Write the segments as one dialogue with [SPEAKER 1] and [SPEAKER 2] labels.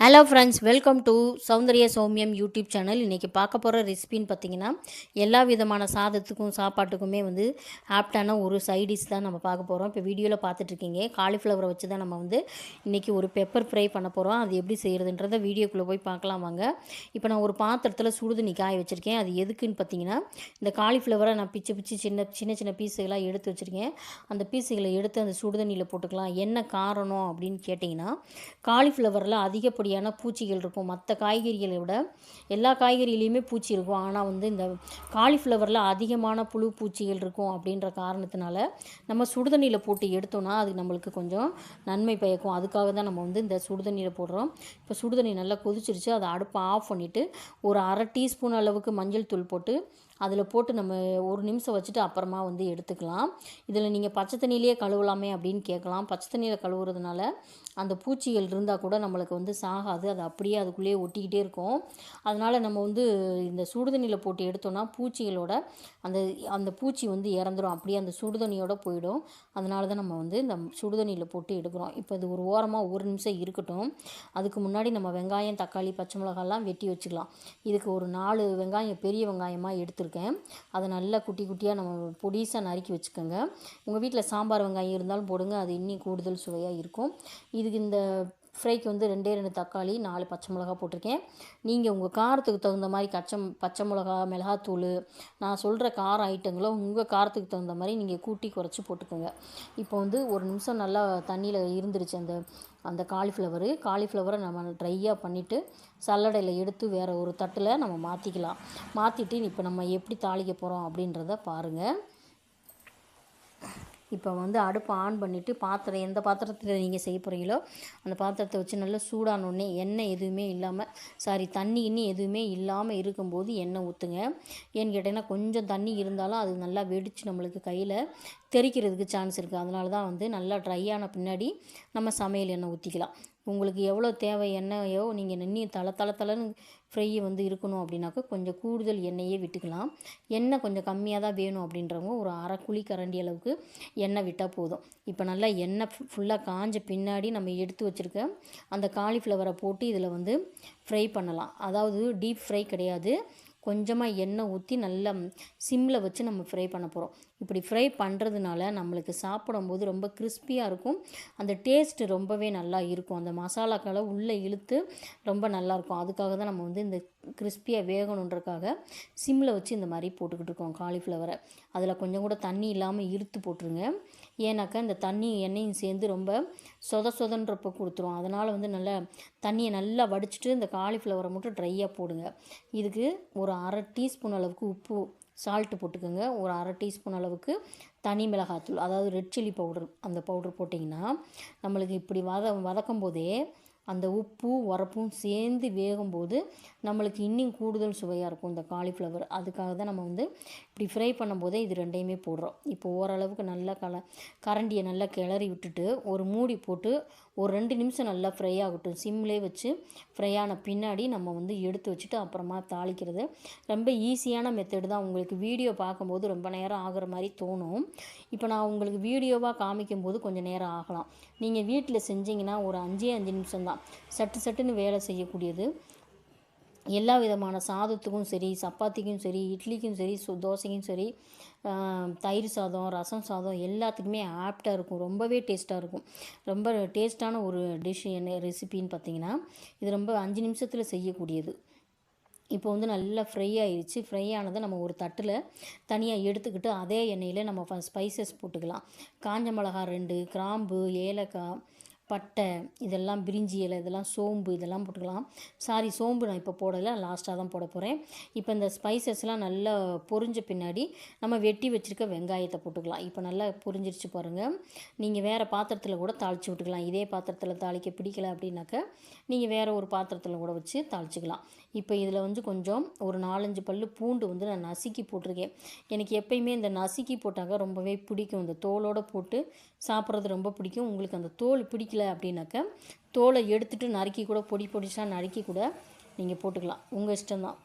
[SPEAKER 1] Hello friends welcome to Soundarya சௌமியம் YouTube channel இன்றைக்கி பார்க்க போகிற ரெசிபின்னு பார்த்தீங்கன்னா எல்லா விதமான சாதத்துக்கும் சாப்பாட்டுக்குமே வந்து ஆப்டான ஒரு சைடிஷ் தான் நம்ம பார்க்க போகிறோம் இப்போ வீடியோவில் பார்த்துட்ருக்கீங்க காலிஃப்ளவரை வச்சு தான் நம்ம வந்து இன்றைக்கி ஒரு பெப்பர் ஃப்ரை பண்ண போகிறோம் அது எப்படி செய்கிறதுன்றத வீடியோக்குள்ளே போய் பார்க்கலாம் வாங்க. இப்போ நான் ஒரு பாத்திரத்தில் சுடுதண்ணி காய வச்சுருக்கேன். அது எதுக்குன்னு பார்த்தீங்கன்னா இந்த காலிஃப்ளவரை நான் பிச்சு பிச்சு சின்ன சின்ன சின்ன பீஸுகளாக எடுத்து வச்சுருக்கேன். அந்த பீஸுகளை எடுத்து அந்த சுடுதண்ணியில் போட்டுக்கலாம். என்ன காரணம் அப்படின்னு கேட்டிங்கன்னா காலிஃப்ளவரில் அதிகப்படியான பூச்சிகள் இருக்கும். மற்ற காய்கறிகளை விட எல்லா காய்கறியிலையுமே பூச்சி இருக்கும். ஆனால் வந்து இந்த காலிஃப்ளவரில் அதிகமான புழு பூச்சிகள் இருக்கும் அப்படின்ற காரணத்தினால நம்ம சுடுதண்ணியில் போட்டு எடுத்தோம்னா அது நம்மளுக்கு கொஞ்சம் நன்மை பயக்கும். அதுக்காக தான் நம்ம வந்து இந்த சுடுதண்ணியில் போடுறோம். இப்போ சுடுதண்ணி நல்லா கொதிச்சிருச்சு. அதை அடுப்பை ஆஃப் பண்ணிவிட்டு ஒரு அரை டீஸ்பூன் அளவுக்கு மஞ்சள் தூள் போட்டு அதில் போட்டு நம்ம ஒரு நிமிஷம் வச்சுட்டு அப்புறமா வந்து எடுத்துக்கலாம். இதில் நீங்கள் பச்சை தண்ணியிலேயே கழுவலாமே அப்படின்னு கேட்கலாம். பச்சை தண்ணியில் கழுவுறதுனால அந்த பூச்சிகள் இருந்தால் கூட நம்மளுக்கு வந்து சாகாது. அது அப்படியே அதுக்குள்ளேயே ஒட்டிக்கிட்டே இருக்கும். அதனால் நம்ம வந்து இந்த சுடுதண்ணியில் போட்டு எடுத்தோன்னா பூச்சிகளோட அந்த அந்த பூச்சி வந்து இறந்துடும் அப்படியே அந்த சுடுதண்ணியோட போயிடும். அதனால தான் நம்ம வந்து இந்த சுடுதண்ணியில் போட்டு எடுக்கிறோம். இப்போ இது ஒரு ஓரமாக ஒரு நிமிஷம் இருக்கட்டும். அதுக்கு முன்னாடி நம்ம வெங்காயம் தக்காளி பச்சை மிளகாலாம் வெட்டி வச்சுக்கலாம். இதுக்கு ஒரு நாலு வெங்காயம் பெரிய வெங்காயமாக எடுத்துருக்கோம் வச்சுருக்கேன். அதை நல்லா குட்டி குட்டியாக நம்ம பொடிசாக நறுக்கி வச்சுக்கோங்க. உங்கள் வீட்டில் சாம்பார் வெங்காயம் இருந்தாலும் போடுங்க. அது இன்னும் கூடுதல் சுவையாக இருக்கும். இதுக்கு இந்த ஃப்ரைக்கு வந்து ரெண்டே ரெண்டு தக்காளி நாலு பச்சை மிளகா போட்டிருக்கேன். நீங்கள் உங்கள் காரத்துக்கு தகுந்த மாதிரி கச்சை பச்சை மிளகா மிளகாத்தூள் நான் சொல்கிற கார ஐட்டங்களை உங்கள் காரத்துக்கு தகுந்த மாதிரி நீங்கள் கூட்டி குறைச்சி போட்டுக்கோங்க. இப்போ வந்து ஒரு நிமிஷம் நல்லா தண்ணியில் இருந்துருச்சு அந்த அந்த காலிஃப்ளவரு. காலிஃப்ளவரை நம்ம ட்ரையாக பண்ணிவிட்டு சல்லடையில் எடுத்து வேறு ஒரு தட்டில் நம்ம மாற்றிக்கலாம் மாற்றிட்டு இப்போ நம்ம எப்படி தாளிக்க போகிறோம் அப்படின்றத பாருங்கள் இப்போ வந்து அடுப்பை ஆன் பண்ணிவிட்டு பாத்திரம் எந்த பாத்திரத்தில் நீங்கள் செய்ய போகிறீங்களோ அந்த பாத்திரத்தை வச்சு நல்லா சூடானோடனே எண்ணெய் எதுவுமே இல்லாமல் சாரி தண்ணி இன்னும் எதுவுமே இல்லாமல் இருக்கும்போது எண்ணெய் ஊற்றுங்க ஏன்னு கேட்டிங்கன்னா கொஞ்சம் தண்ணி இருந்தாலும் அது நல்லா வெடித்து நம்மளுக்கு கையில் தெரிக்கிறதுக்கு சான்ஸ் இருக்குது அதனால தான் வந்து நல்லா ட்ரை ஆன பின்னாடி நம்ம சமையல் எண்ணெய் ஊற்றிக்கலாம் உங்களுக்கு எவ்வளோ தேவை எண்ணெயோ நீங்கள் நின்று தலை தலை தலைன்னு ஃப்ரை வந்து இருக்கணும் அப்படின்னாக்கா கொஞ்சம் கூடுதல் எண்ணெயே விட்டுக்கலாம். எண்ணெய் கொஞ்சம் கம்மியாக தான் வேணும் அப்படின்றவங்க ஒரு அரை குழி கரண்டி அளவுக்கு எண்ணெய் விட்டால் போதும். இப்போ நல்லா எண்ணெய் ஃபுல்லாக காஞ்ச பின்னாடி நம்ம எடுத்து வச்சுருக்க அந்த காலிஃப்ளவரை போட்டு இதில் வந்து ஃப்ரை பண்ணலாம். அதாவது டீப் ஃப்ரை கிடையாது. கொஞ்சமாக எண்ணெய் ஊற்றி நல்லா சிம்மில் வச்சு நம்ம ஃப்ரை பண்ண போகிறோம் இப்படி ஃப்ரை பண்ணுறதுனால நம்மளுக்கு சாப்பிடும்போது ரொம்ப கிறிஸ்பியாக இருக்கும். அந்த டேஸ்ட்டு ரொம்பவே நல்லா இருக்கும். அந்த மசாலாக்களை உள்ளே இழுத்து ரொம்ப நல்லாயிருக்கும் அதுக்காக தான் நம்ம வந்து இந்த கிறிஸ்பியாக வேகணுன்றக்காக சிம்மில் வச்சு இந்த மாதிரி போட்டுக்கிட்டு இருக்கோம் காலிஃப்ளவரை அதில் கொஞ்சம் கூட தண்ணி இல்லாமல் இழுத்து போட்டுருங்க. ஏன்னாக்கா இந்த தண்ணி எண்ணெயும் சேர்ந்து ரொம்ப சொத சொதன்றப்போ கொடுத்துரும். அதனால் வந்து நல்லா தண்ணியை நல்லா வடிச்சிட்டு இந்த காலிஃப்ளவரை மட்டும் ட்ரையாக போடுங்க. இதுக்கு ஒரு அரை டீஸ்பூன் அளவுக்கு உப்பு சால்ட்டு போட்டுக்கோங்க. ஒரு அரை டீஸ்பூன் அளவுக்கு தனி மிளகாத்தூள் அதாவது ரெட் சில்லி பவுடர் அந்த பவுடர் போட்டிங்கன்னா நம்மளுக்கு இப்படி வத வதக்கும் போதே அந்த உப்பு உரப்பும் சேர்ந்து வேகும்போது நம்மளுக்கு இன்னும் கூடுதல் சுவையாக இருக்கும் இந்த காலிஃப்ளவர் அதுக்காக தான் நம்ம வந்து இப்படி ஃப்ரை பண்ணும்போதே இது ரெண்டையுமே போடுறோம். இப்போ ஓரளவுக்கு நல்லா கல கரண்டியை நல்லா கிளறி விட்டுட்டு ஒரு மூடி போட்டு ஒரு ரெண்டு நிமிஷம் நல்லா ஃப்ரை ஆகட்டும். சிம்லே வச்சு ஃப்ரை ஆன பின்னாடி நம்ம வந்து எடுத்து வச்சுட்டு அப்புறமா தாளிக்கிறது. ரொம்ப ஈஸியான மெத்தடு தான். உங்களுக்கு வீடியோ பார்க்கும்போது ரொம்ப நேரம் ஆகிற மாதிரி தோணும். இப்போ நான் உங்களுக்கு வீடியோவாக காமிக்கும்போது கொஞ்சம் நேரம் ஆகலாம். நீங்கள் வீட்டில் செஞ்சீங்கன்னா ஒரு அஞ்சே அஞ்சு நிமிஷம் தான் சட்டு சட்டுன்னு வேலை செய்யக்கூடியது. எல்லா விதமான சாதத்துக்கும் சரி சப்பாத்திக்கும் சரி இட்லிக்கும் சரி சு தோசைக்கும் சரி தயிர் சாதம் ரசம் சாதம் எல்லாத்துக்குமே ஆப்டாக இருக்கும். ரொம்பவே டேஸ்ட்டாக இருக்கும். ரொம்ப டேஸ்ட்டான ஒரு டிஷ் என்ன ரெசிபின்னு பார்த்தீங்கன்னா இது ரொம்ப அஞ்சு நிமிஷத்தில் செய்யக்கூடியது. இப்போ வந்து நல்லா ஃப்ரை ஆயிடுச்சு ஃப்ரை ஆனதை நம்ம ஒரு தட்டில் தனியாக எடுத்துக்கிட்டு அதே எண்ணெயில் நம்ம ஸ்பைசஸ் போட்டுக்கலாம். காஞ்ச மிளகா ரெண்டு கிராம்பு ஏலக்காய் பட்டை இதெல்லாம் பிரிஞ்சி இலை இதெல்லாம் சோம்பு இதெல்லாம் போட்டுக்கலாம். சாரி சோம்பு நான் இப்போ போடலை லாஸ்ட்டாக தான் போட போகிறேன் இப்போ இந்த ஸ்பைசஸ்லாம் நல்லா பொரிஞ்ச பின்னாடி நம்ம வெட்டி வச்சுருக்க வெங்காயத்தை போட்டுக்கலாம். இப்போ நல்லா பொரிஞ்சிருச்சு பாருங்கள் நீங்கள் வேறு பாத்திரத்தில் கூட தாளித்து விட்டுக்கலாம். இதே பாத்திரத்தில் தாளிக்க பிடிக்கல அப்படின்னாக்க நீங்கள் வேறு ஒரு பாத்திரத்தில் கூட வச்சு தாளிச்சிக்கலாம். இப்போ இதில் வந்து கொஞ்சம் ஒரு நாலஞ்சு பல் பூண்டு வந்து நான் நசுக்கி போட்டிருக்கேன். எனக்கு எப்பயுமே இந்த நசுக்கி போட்டாக்க ரொம்பவே பிடிக்கும். இந்த தோலோடு போட்டு சாப்பிட்றது ரொம்ப பிடிக்கும். உங்களுக்கு அந்த தோல் பிடிக்கல அப்படின்னாக்க தோலை எடுத்துகிட்டு நறுக்கி கூட பொடி பொடிசாக நறுக்கி கூட நீங்கள் போட்டுக்கலாம். உங்கள் இஷ்டம்தான்.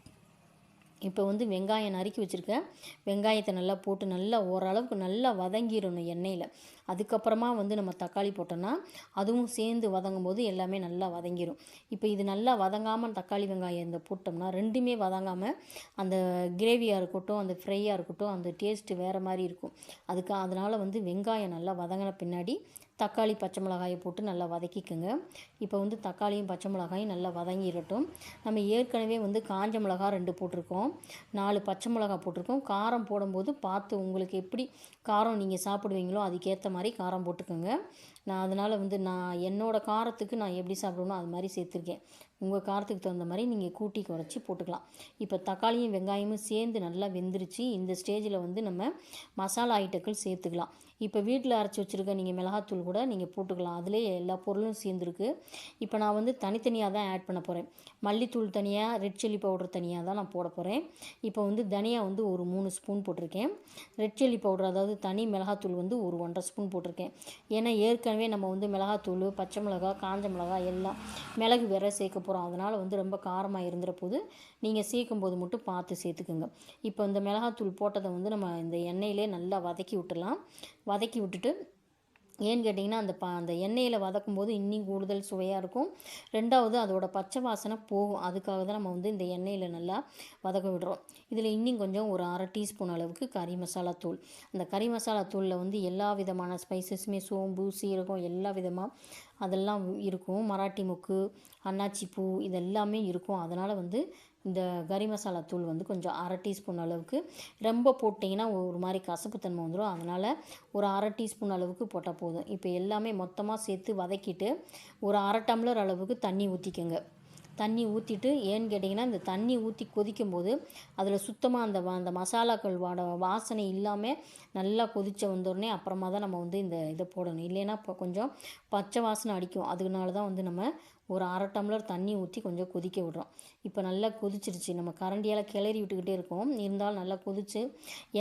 [SPEAKER 1] இப்போ வந்து வெங்காயம் நறுக்கி வச்சுருக்கேன். வெங்காயத்தை நல்லா போட்டு நல்லா ஓரளவுக்கு நல்லா வதங்கிடணும் எண்ணெயில். அதுக்கப்புறமா வந்து நம்ம தக்காளி போட்டோம்னா அதுவும் சேர்ந்து வதங்கும் போது எல்லாமே நல்லா வதங்கிடும் இப்போ இது நல்லா வதங்காமல் தக்காளி வெங்காயம் இந்த போட்டோம்னா ரெண்டுமே வதங்காமல் அந்த கிரேவியாக இருக்கட்டும் அந்த ஃப்ரையாக இருக்கட்டும் அந்த டேஸ்ட்டு வேறு மாதிரி இருக்கும். அதுக்கு அதனால் வந்து வெங்காயம் நல்லா வதங்கின பின்னாடி தக்காளி பச்சை மிளகாயை போட்டு நல்லா வதக்கிக்கோங்க. இப்போ வந்து தக்காளியும் பச்சை மிளகாயும் நல்லா வதங்கிடட்டும். நம்ம ஏற்கனவே வந்து காஞ்ச மிளகா ரெண்டு போட்டிருக்கோம். நாலு பச்சை மிளகா போட்டிருக்கோம். காரம் போடும்போது பார்த்து உங்களுக்கு எப்படி காரம் நீங்கள் சாப்பிடுவீங்களோ அதுக்கேற்ற மாதிரி காரம் போட்டுக்கோங்க. நான் அதனால் வந்து நான் என்னோடய காரத்துக்கு நான் எப்படி சாப்பிடணும் அது மாதிரி சேர்த்துருக்கேன். உங்கள் காரத்துக்கு தகுந்த மாதிரி நீங்கள் கூட்டி குறைச்சி போட்டுக்கலாம். இப்போ தக்காளியும் வெங்காயமும் சேர்ந்து நல்லா வெந்துருச்சு. இந்த ஸ்டேஜில் வந்து நம்ம மசாலா ஐட்டங்கள் சேர்த்துக்கலாம். இப்போ வீட்டில் அரைச்சி வச்சுருக்க நீங்கள் மிளகாத்தூள் கூட நீங்கள் போட்டுக்கலாம். அதிலே எல்லா பொருளும் சேர்ந்துருக்கு. இப்போ நான் வந்து தனித்தனியாக தான் ஆட் பண்ண போகிறேன் மல்லித்தூள் தனியாக ரெட் சில்லி பவுடர் தனியாக தான் நான் போட போகிறேன் இப்போ வந்து தனியாக வந்து ஒரு மூணு ஸ்பூன் போட்டிருக்கேன். ரெட் சில்லி பவுடர் அதாவது தனி மிளகாத்தூள் வந்து ஒரு ஒன்றரை ஸ்பூன் போட்டிருக்கேன். ஏன்னா ஏற்கனவே நம்ம வந்து மிளகாத்தூள் பச்சை மிளகா காஞ்ச மிளகா எல்லாம் மிளகு வேற சேர்க்க போகிறோம் அதனால் வந்து ரொம்ப காரமாக இருந்துற போது நீங்கள் சேர்க்கும் போது மட்டும் பார்த்து சேர்த்துக்குங்க. இப்போ இந்த மிளகாத்தூள் போட்டதை வந்து நம்ம இந்த எண்ணெயிலே நல்லா வதக்கி விட்டுலாம் வதக்கி விட்டுட்டு ஏன்னு கேட்டிங்கன்னா அந்த ப அந்த எண்ணெயில் வதக்கும் போது இன்னும் கூடுதல் சுவையாக இருக்கும். ரெண்டாவது அதோட பச்சை வாசனை போகும். அதுக்காக தான் நம்ம வந்து இந்த எண்ணெயில் நல்லா வதக்க விடுறோம். இதில் இன்னும் கொஞ்சம் ஒரு அரை டீஸ்பூன் அளவுக்கு கறி மசாலா தூள். அந்த கறி மசாலா தூளில் வந்து எல்லா விதமான ஸ்பைசஸுமே சோம்பு சீரகம் எல்லா விதமாக அதெல்லாம் இருக்கும். மராட்டி முக்கு அன்னாச்சி பூ இதெல்லாமே இருக்கும். அதனால் வந்து இந்த கறி மசாலா தூள் வந்து கொஞ்சம் அரை டீஸ்பூன் அளவுக்கு ரொம்ப போட்டிங்கன்னா ஒரு மாதிரி கசப்புத்தன்மை வந்துடும் அதனால் ஒரு அரை டீஸ்பூன் அளவுக்கு போட்டால் போதும். இப்போ எல்லாமே மொத்தமாக சேர்த்து வதக்கிட்டு ஒரு அரை டம்ளர் அளவுக்கு தண்ணி ஊற்றிக்கோங்க தண்ணி ஊற்றிட்டு ஏன்னு கேட்டிங்கன்னா இந்த தண்ணி ஊற்றி கொதிக்கும் போது அதில் சுத்தமாக அந்த அந்த மசாலாக்கள் வாட வாசனை இல்லாமல் நல்லா கொதிச்ச வந்தோடனே அப்புறமா தான் நம்ம வந்து இந்த இதை போடணும். இல்லைன்னா இப்போ கொஞ்சம் பச்சை வாசனை அடிக்கும். அதனால தான் வந்து நம்ம ஒரு அரை டம்ளர் தண்ணி ஊற்றி கொஞ்சம் கொதிக்க விடுறோம். இப்போ நல்லா கொதிச்சிருச்சு. நம்ம கரண்டியால் கிளறி விட்டுக்கிட்டே இருக்கோம். இருந்தாலும் நல்லா கொதிச்சு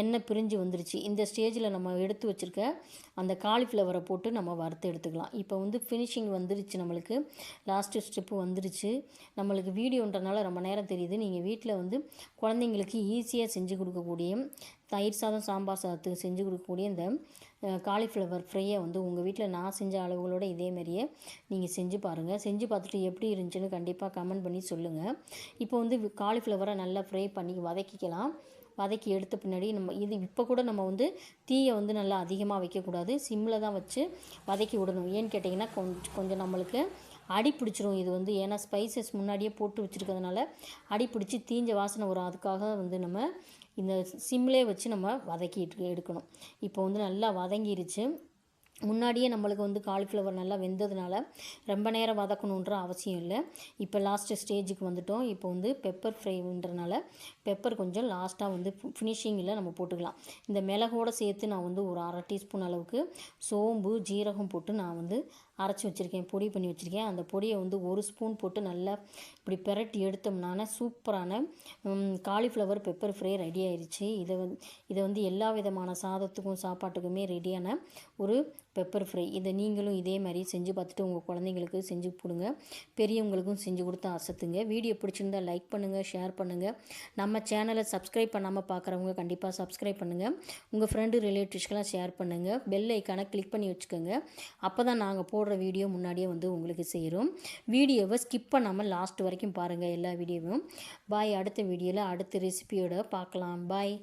[SPEAKER 1] எண்ணெய் பிரிஞ்சு வந்துருச்சு. இந்த ஸ்டேஜில் நம்ம எடுத்து வச்சுருக்க அந்த காலிஃப்ளவரை போட்டு நம்ம வறுத்து எடுத்துக்கலாம். இப்போ வந்து ஃபினிஷிங் வந்துருச்சு நம்மளுக்கு. லாஸ்ட்டு ஸ்டெப்பு வந்துருச்சு. நம்மளுக்கு வீடியோன்றனால ரொம்ப நேரம் தெரியுது. நீங்கள் வீட்டில் வந்து குழந்தைங்களுக்கு ஈஸியாக செஞ்சு கொடுக்கக்கூடிய தயிர் சாதம் சாம்பார் சாதத்துக்கு செஞ்சு கொடுக்கக்கூடிய இந்த காலிஃப்ளவர் ஃப்ரையை வந்து உங்கள் வீட்டில் நான் செஞ்ச அளவுகளோட இதேமாரியே நீங்கள் செஞ்சு பாருங்கள் செஞ்சு பார்த்துட்டு எப்படி இருந்துச்சுன்னு கண்டிப்பாக கமெண்ட் பண்ணி சொல்லுங்கள் இப்போ வந்து காலிஃப்ளவரை நல்லா ஃப்ரை பண்ணி வதக்கிக்கலாம். வதக்கி எடுத்த பின்னாடி நம்ம இது இப்போ கூட நம்ம வந்து தீயை வந்து நல்லா அதிகமாக வைக்கக்கூடாது. சிம்மில் தான் வச்சு வதக்கி விடணும். ஏன்னு கேட்டிங்கன்னா கொஞ்சம் கொஞ்சம் நம்மளுக்கு அடி பிடிச்சிரும். இது வந்து ஏன்னா ஸ்பைசஸ் முன்னாடியே போட்டு வச்சுருக்கிறதுனால அடி பிடிச்சி தீஞ்ச வாசனை வரும். அதுக்காக வந்து நம்ம இந்த சிம்லே வச்சு நம்ம வதக்கிட்டு எடுக்கணும். இப்போ வந்து நல்லா வதங்கிருச்சு. முன்னாடியே நம்மளுக்கு வந்து காலிஃப்ளவர் நல்லா வெந்ததுனால ரொம்ப நேரம் வதக்கணுன்ற அவசியம் இல்லை. இப்போ லாஸ்ட்டு ஸ்டேஜுக்கு வந்துட்டோம். இப்போ வந்து பெப்பர் ஃப்ரைன்றனால பெப்பர் கொஞ்சம் லாஸ்ட்டாக வந்து ஃபினிஷிங்கில் நம்ம போட்டுக்கலாம். இந்த மிளகோடு சேர்த்து நான் வந்து ஒரு அரை டீஸ்பூன் அளவுக்கு சோம்பு ஜீரகம் போட்டு நான் வந்து அரைச்சி வச்சுருக்கேன். பொடி பண்ணி வச்சுருக்கேன். அந்த பொடியை வந்து ஒரு ஸ்பூன் போட்டு நல்லா இப்படி பெரட்டி எடுத்தோம்னா சூப்பரான காலிஃப்ளவர் பெப்பர் ஃப்ரை ரெடி ஆயிடுச்சு இதை வந்து இதை வந்து எல்லா விதமான சாதத்துக்கும் சாப்பாட்டுக்குமே ரெடியான ஒரு பெப்பர் ஃப்ரை இதை நீங்களும் இதே மாதிரி செஞ்சு பார்த்துட்டு உங்கள் குழந்தைங்களுக்கு செஞ்சு கொடுங்க. பெரியவங்களுக்கும் செஞ்சு கொடுத்து அசத்துங்க. வீடியோ பிடிச்சிருந்தா லைக் பண்ணுங்கள் ஷேர் பண்ணுங்கள் நம்ம சேனலை சப்ஸ்கிரைப் பண்ணாமல் பார்க்குறவங்க கண்டிப்பாக சப்ஸ்கிரைப் பண்ணுங்கள் உங்கள் ஃப்ரெண்டு ரிலேட்டிவ்ஸ்க்கெலாம் ஷேர் பண்ணுங்கள் பெல் ஐக்கானை கிளிக் பண்ணி வச்சுக்கோங்க. அப்போ தான் நாங்கள் போடுற வீடியோ முன்னாடியே வந்து உங்களுக்கு செய்கிறோம் வீடியோவை ஸ்கிப் பண்ணாமல் லாஸ்ட் வரைக்கும் பாருங்கள் எல்லா வீடியோவும் பாய் அடுத்த வீடியோவில் அடுத்த ரெசிபியோட பார்க்கலாம். பாய்